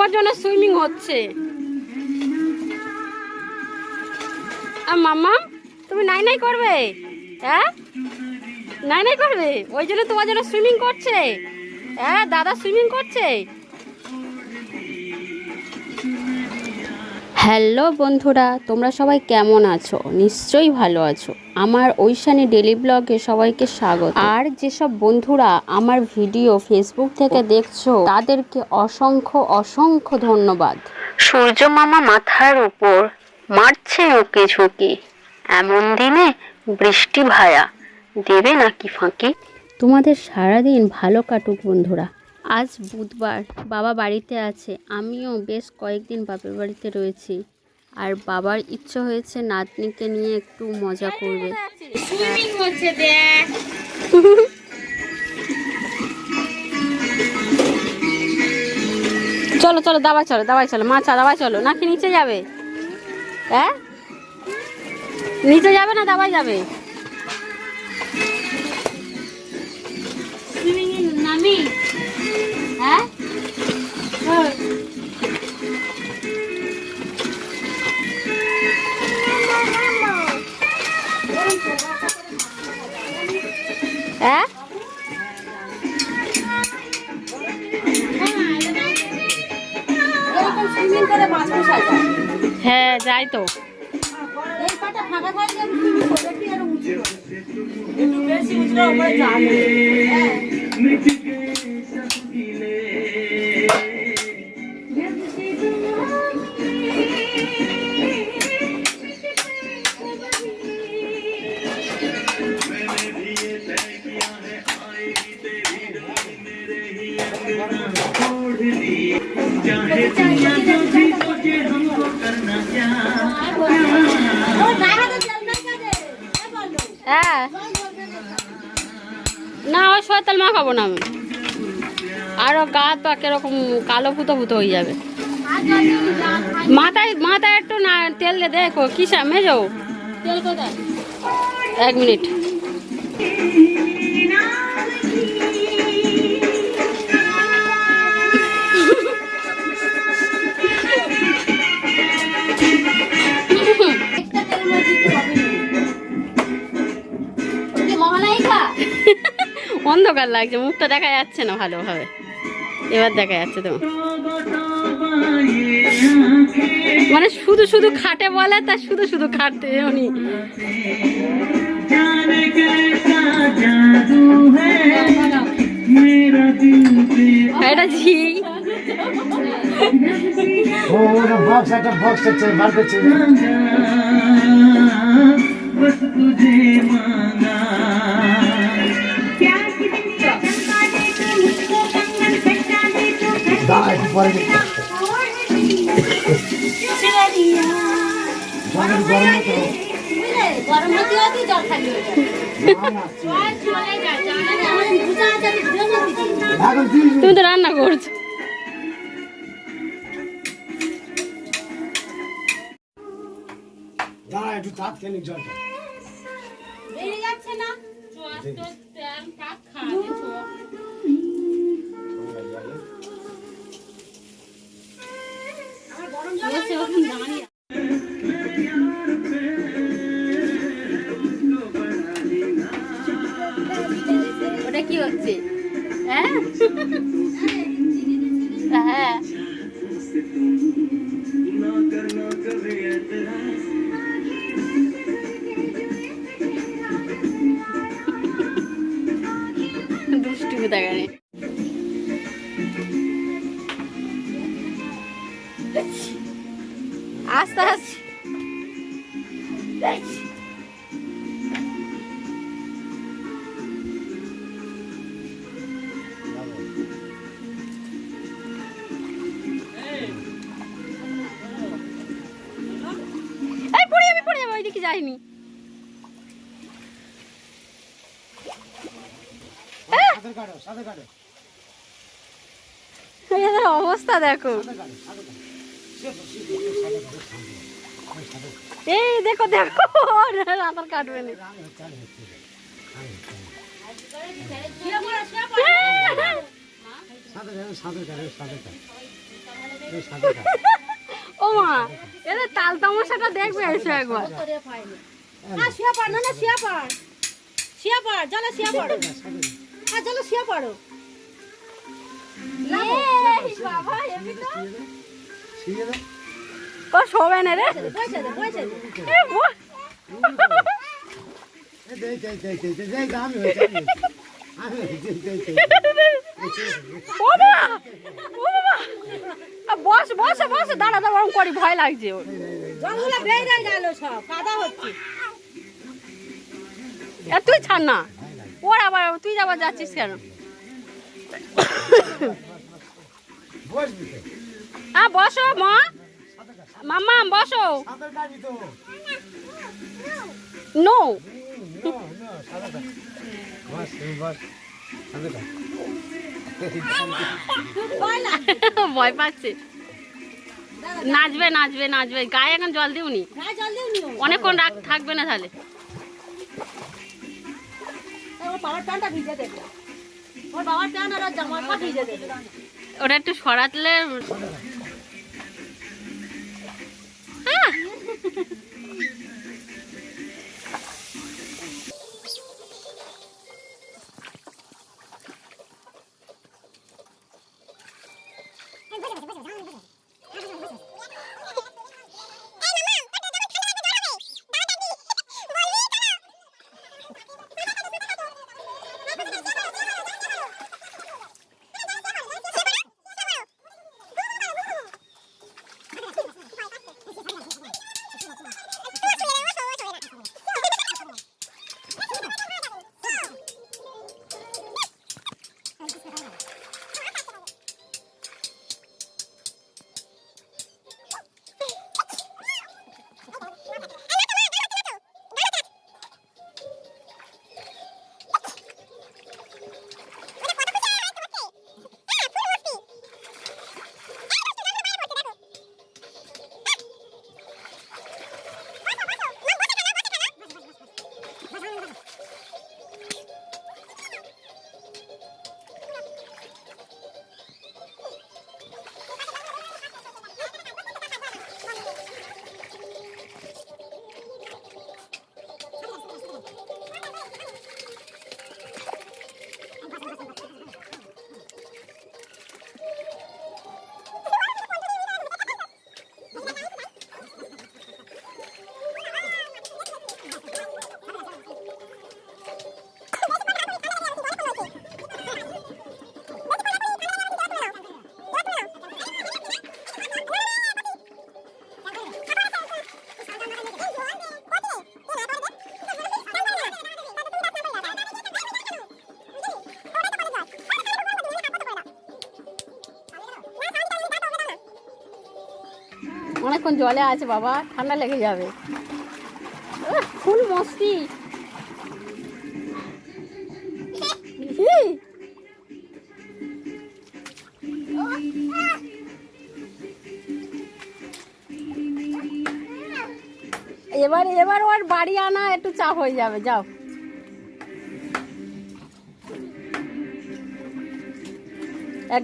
তোমার জন্য সুইমিং হচ্ছে। আর মাম্মা, তুমি নাই নাই করবে? হ্যাঁ? নাই নাই করবে? ওই জন্য তোমার জন্য সুইমিং করছে। হ্যাঁ দাদা সুইমিং করছে। হ্যালো বন্ধুরা তোমরা সবাই কেমন আছো? নিশ্চয়ই ভালো আছো। আমার ঐশানী ডেলি ব্লগে সবাইকে স্বাগত। আর যেসব বন্ধুরা আমার ভিডিও ফেসবুক থেকে দেখছ তাদেরকে অসংখ্য অসংখ্য ধন্যবাদ। সূর্য মামা মাথার উপর মারছে ওকে ঝুঁকি। এমন দিনে বৃষ্টি ভায়া দেবে নাকি ফাঁকি? তোমাদের সারাদিন ভালো কাটুক বন্ধুরা। আজ বুধবার বাবা বাড়িতে আছে। আমিও বেশ কয়েকদিন বাপের বাড়িতে রয়েছি। আর বাবার ইচ্ছে হয়েছে নাতনিকে নিয়ে একটু মজা করবে। চলো চলো দাবাই চলো দাবাই চলো মাছা দাবাই চলো। নাকি নিচে যাবে? হ্যাঁ? নিচে যাবে না দাবাই যাবে? সুইমিং নামি। হ্যাঁ? হ্যাঁ? হ্যাঁ যাই তো। বেশি না তাহলে শয়তাল মা খাব না আমি। আরও গা পা কীরকম কালো ফুতো ফুতো হয়ে যাবে। আর মাথায় মাথায় একটু না, তেল দিয়ে দেখো কিসা মেজো তেল কোথায় এক মিনিট। অন্ধকার লাগছে, মুখটা দেখা যাচ্ছে না ভালোভাবে। এবার দেখা যাচ্ছে তো। মানে শুধু শুধু খাটে বলে, তা শুধু শুধু খাটতে উনি। এটা তুই তুমি তো রান্না করছ। দাঁড়া একটু জলটা। বেরিয়ে যাচ্ছে না? হ্যাঁ। হ্যাঁ দুষ্টু কোথাকারে আস্তে আস্তে এদের অবস্থা দেখো। এই দেখো দেখো সাঁতার কাটবে না সাঁতার কাটো সাঁতার কাটো সাঁতার কাটো। সাঁতার কাটো। ও মা এদের তাল তামাশাটা দেখবে এসো একবার। হ্যাঁ শুয়ে পড় না না শুয়ে পড়। শুয়ে পড় চলো শুয়ে পড়ো। হ্যাঁ চলো শুয়ে ও শোবে না রে। পয়সা দে পয়সা দে এ, ও- এই দে দে দে দে দে দে আমি বস বস বস দাঁড়া দাঁড়া ওরম করি ভয় লাগছে ওর। জলগুলো বেরিয়ে গেল সব কাদা হচ্ছে। এ তুই ছাড় না। ওর আবার তুই আবার যাচ্ছিস কেন? হ্যাঁ বসো মা। মাম্মা বসো। নো। বস বস ভয় পাচ্ছে। নাচবে নাচবে নাচবে। গায়ে এখন জল দিওনি। দিও নি অনেকক্ষণ রাখ থাকবে না তাহলে। ওটা একটু প্যান্টটা অনেকক্ষণ জলে আছে বাবা, ঠান্ডা লেগে যাবে। ফুল মস্তি। এবার এবার ওর বাড়ি আনা, একটু চাপ হয়ে যাবে, যাও।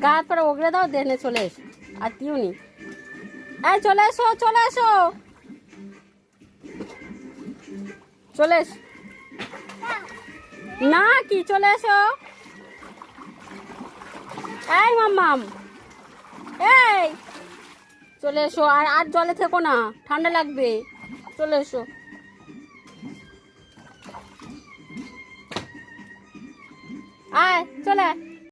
গা হাত করে ওগড়ে দাও, দেনে চলে এসো। আর দিওনি এই, চলে এসো চলে এসো। চলে এসো না, কি, চলে এসো। এই, মাম্মাম। এই, চলে এসো, আর আর জলে থেকো না, ঠান্ডা লাগবে। চলে এসো। আয়, চলে।